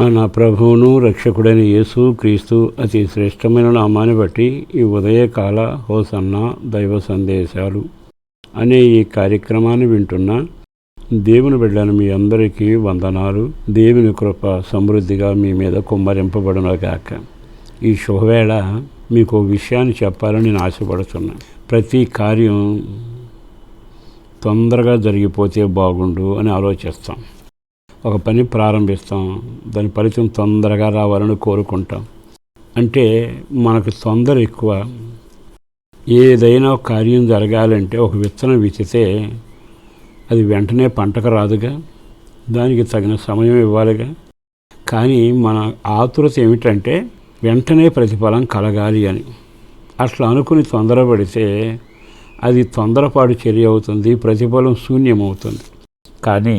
మన ప్రభువును రక్షకుడైన యేసు క్రీస్తు అతి శ్రేష్టమైన నామాన్ని బట్టి ఈ ఉదయకాల హోసన్న దైవ సందేశాలు అనే ఈ కార్యక్రమాన్ని వింటున్న దేవుని బిడ్డను మీ అందరికీ వందనాలు. దేవుని కృప సమృద్ధిగా మీ మీద కుమ్మరింపబడునగాక. ఈ శుభవేళ మీకు విషయాన్ని చెప్పాలని నేను ఆశపడుతున్నాను ప్రతి కార్యం తొందరగా జరిగిపోతే బాగుండు అని ఆలోచిస్తాం. ఒక పని ప్రారంభిస్తాం. దాని ఫలితం తొందరగా రావాలని కోరుకుంటాం. అంటే మనకు తొందర ఎక్కువ. ఏదైనా కార్యం జరగాలంటే ఒక విత్తనం విత్తితే అది వెంటనే పంటకు రాదుగా. దానికి తగిన సమయం ఇవ్వాలిగా. కానీ మన ఆతురత ఏమిటంటే వెంటనే ప్రతిఫలం కలగాలి అని. అట్లా అనుకుని తొందరపడితే అది తొందరపాటు చర్య అవుతుంది ప్రతిఫలం శూన్యమవుతుంది. కానీ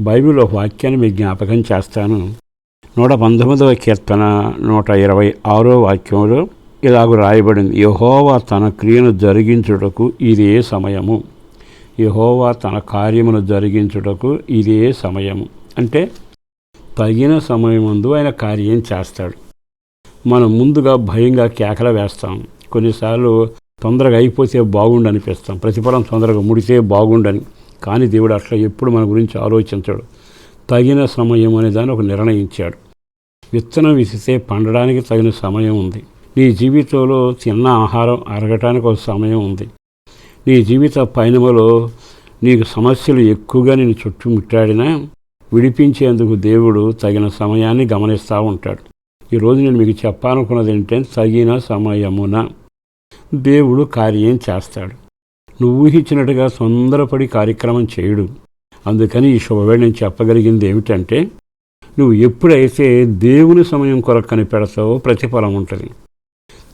బైబిల్ ఒక వాక్యాన్ని మీకు జ్ఞాపకం చేస్తాను. నూట పంతొమ్మిదవ కీర్తన నూట ఇరవై ఆరో వాక్యంలో ఇలాగ రాయబడింది. యహోవా తన క్రియను జరిగించుటకు ఇదే సమయము. యహోవా తన కార్యమును జరిగించుటకు ఇదే సమయము. అంటే తగిన సమయమందు ఆయన కార్యం చేస్తాడు. మనం ముందుగా భయంగా కేకలు వేస్తాం. కొన్నిసార్లు తొందరగా అయిపోతే బాగుండు అనిపిస్తాం ప్రతిఫలం తొందరగా ముడితే బాగుండని కానీ దేవుడు అట్లా ఎప్పుడు మన గురించి ఆలోచించాడు. తగిన సమయం అనే దాన్ని ఒక నిర్ణయించాడు. విత్తనం విసితే పండడానికి తగిన సమయం ఉంది. నీ జీవితంలో తిన్న ఆహారం అరగటానికి ఒక సమయం ఉంది. నీ జీవిత పయనములో నీకు సమస్యలు ఎక్కువగా నేను చుట్టుముట్టాడినా విడిపించేందుకు దేవుడు తగిన సమయాన్ని గమనిస్తూ ఉంటాడు. ఈరోజు నేను మీకు చెప్పాలనుకున్నది ఏంటంటే తగిన సమయమున దేవుడు కార్యం చేస్తాడు. నువ్వు ఊహించినట్టుగా తొందరపడి కార్యక్రమం చేయడు. అందుకని ఈ శుభవేళ నేను చెప్పగలిగింది ఏమిటంటే నువ్వు ఎప్పుడైతే దేవుని సమయం కొరకు కనిపెడతావో ప్రతిఫలం ఉంటుంది.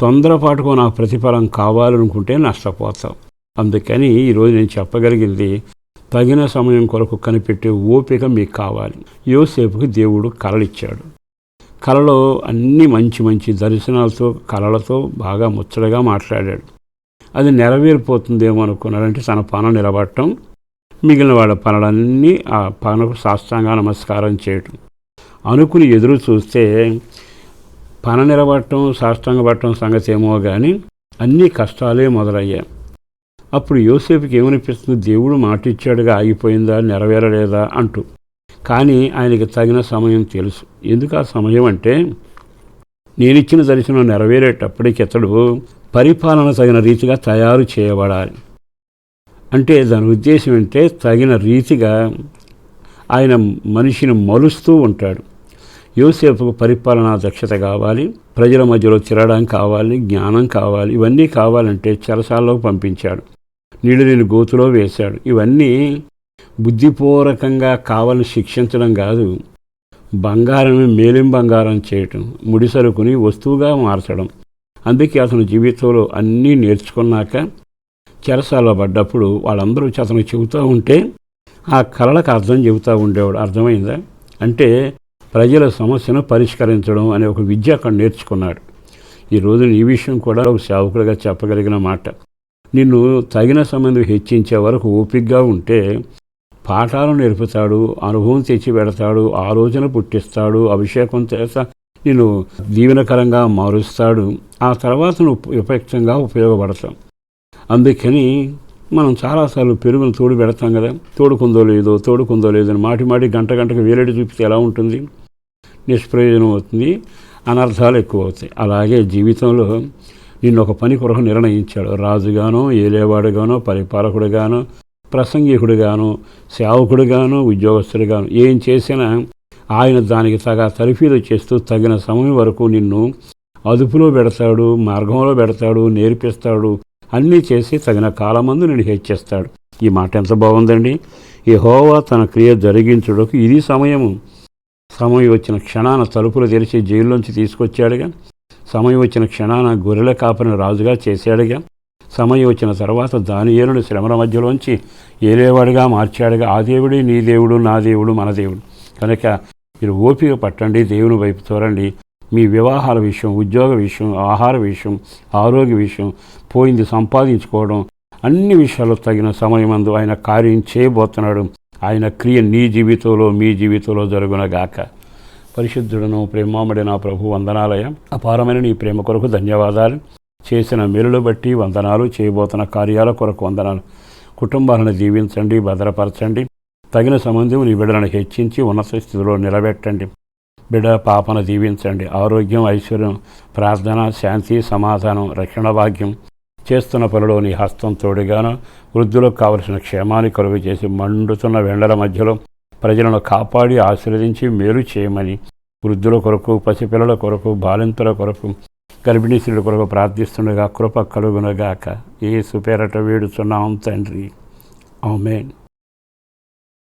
తొందరపాటుకు నాకు ప్రతిఫలం కావాలనుకుంటే నష్టపోతావు. అందుకని ఈరోజు నేను చెప్పగలిగింది తగిన సమయం కొరకు కనిపెట్టే ఓపిక మీకు కావాలి. యోసేపుకి దేవుడు కలలిచ్చాడు. కలలో అన్ని మంచి మంచి దర్శనాలతో కలలతో బాగా ముచ్చటగా మాట్లాడాడు. అది నెరవేరిపోతుందేమో అనుకున్నాడంటే తన పనం నిలబడటం మిగిలిన వాళ్ళ పనులన్నీ ఆ పనకు సాష్టాంగా నమస్కారం చేయటం. అనుకుని ఎదురు చూస్తే పన నిలబడటం సాష్టాంగ పట్టడం సంగతి ఏమో కానీ అన్ని కష్టాలే మొదలయ్యాయి. అప్పుడు యోసేపుకి ఏమనిపిస్తుంది? దేవుడు మాటిచ్చాడుగా ఆగిపోయిందా? నెరవేరలేదా? అంటూ. కానీ ఆయనకి తగిన సమయం తెలుసు. ఎందుకు ఆ సమయం అంటే నేనిచ్చిన దర్శనం నెరవేరేటప్పటికి అతడు పరిపాలన తగిన రీతిగా తయారు చేయబడాలి. అంటే దాని ఉద్దేశం అంటే తగిన రీతిగా ఆయన మనిషిని మలుస్తూ ఉంటాడు. యోసేపుకు పరిపాలనా దక్షత కావాలి ప్రజల మధ్యలో తిరగడం కావాలి జ్ఞానం కావాలి ఇవన్నీ కావాలంటే చెరసాల్లోకి పంపించాడు. నీళ్ళు నేను గోతులో వేశాడు. ఇవన్నీ బుద్ధిపూర్వకంగా కావాలని శిక్షించడం కాదు. బంగారం మేలిం బంగారం చేయటం ముడిసరుకుని వస్తువుగా మార్చడం. అందుకే అతను జీవితంలో అన్నీ నేర్చుకున్నాక చెరసాల్లో పడ్డప్పుడు వాళ్ళందరూ అతను అతనికి చెబుతూ ఉంటే ఆ కళలకు అర్థం చెబుతూ ఉండేవాడు. అర్థమైందా? అంటే ప్రజల సమస్యను పరిష్కరించడం అనే ఒక విద్య అక్కడ నేర్చుకున్నాడు. ఈరోజు ఈ విషయం కూడా ఒక సేవకుడిగా చెప్పగలిగిన మాట. నిన్ను తగిన సమయం హెచ్చించే వరకు ఓపికగా ఉంటే పాఠాలు నేర్పుతాడు అనుభవం తెచ్చి పెడతాడు ఆలోచన పుట్టిస్తాడు అభిషేకం చేత నేను దీవెనకరంగా మారుస్తాడు. ఆ తర్వాత నువ్వు ఉపయుక్తంగా ఉపయోగపడతాం అందుకని మనం చాలాసార్లు పెరుగును తోడు పెడతాం కదా. తోడుకుందో లేదో తోడుకుందో లేదో అని మాటి మాటి గంట గంటకు వేరేటి చూపితే ఎలా ఉంటుంది? నిష్ప్రయోజనం అవుతుంది అనర్థాలు ఎక్కువ అవుతాయి. అలాగే జీవితంలో నిన్ను ఒక పని కొరకు నిర్ణయించాడు. రాజుగానో ఏలేవాడుగానో పరిపాలకుడుగానో ప్రసంగికుడుగాను సేవకుడుగాను ఉద్యోగస్తుడుగాను ఏం చేసినా ఆయన దానికి తగ తరిఫీదు చేస్తూ తగిన సమయం వరకు నిన్ను అదుపులో పెడతాడు మార్గంలో పెడతాడు నేర్పిస్తాడు అన్నీ చేసి తగిన కాలమందు నేను హెచ్చిస్తాడు. ఈ మాట ఎంత బాగుందండి? ఈ హోవా తన క్రియ జరిగించుటకు ఇది సమయము. సమయం వచ్చిన క్షణాన తలుపులు తెరిచి జైల్లోంచి తీసుకొచ్చాడుగా. సమయం వచ్చిన క్షణాన గొర్రెల కాపని రాజుగా చేశాడుగా. సమయం వచ్చిన తర్వాత దానియేలును శ్రమల మధ్యలోంచి ఏలేవాడిగా మార్చాడుగా ఆ దేవుడే నీ దేవుడు నా దేవుడు మన దేవుడు. కనుక మీరు ఓపిక పట్టండి దేవుని వైపు తోరండి. మీ వివాహాల విషయం ఉద్యోగ విషయం ఆహార విషయం ఆరోగ్య విషయం పోయింది సంపాదించుకోవడం అన్ని విషయాలు తగిన సమయమందు ఆయన కార్యం చేయబోతున్నాడు. ఆయన క్రియ నీ జీవితంలో మీ జీవితంలో జరుగునగాక పరిశుద్ధుడను ప్రేమామడి నా ప్రభు వందనాలయ అపారమైన నీ ప్రేమ కొరకు ధన్యవాదాలు. చేసిన మేలులు బట్టి వందనాలు చేయబోతున్న కార్యాల కొరకు వందనాలు. కుటుంబాలను దీవించండి భద్రపరచండి. తగిన సంబంధం నీ బిడ్డలను హెచ్చించి ఉన్నత స్థితిలో నిలబెట్టండి. బిడ పాపను దీవించండి ఆరోగ్యం ఐశ్వర్యం ప్రార్థన శాంతి సమాధానం రక్షణ భాగ్యం. చేస్తున్న పనిలో నీ హస్తం తోడుగాను వృద్ధులకు కావలసిన క్షేమాన్ని కలుగు చేసి మండుతున్న వెండల మధ్యలో ప్రజలను కాపాడి ఆశీర్వదించి మేలు చేయమని వృద్ధుల కొరకు పసిపిల్లల కొరకు బాలింతల కొరకు గర్భిణీ స్త్రీల కొరకు ప్రార్థిస్తుండగా కృప కలుగునగాక. ఏ సుపేరట వేడుచున్నాం తండ్రి. ఆమెన్.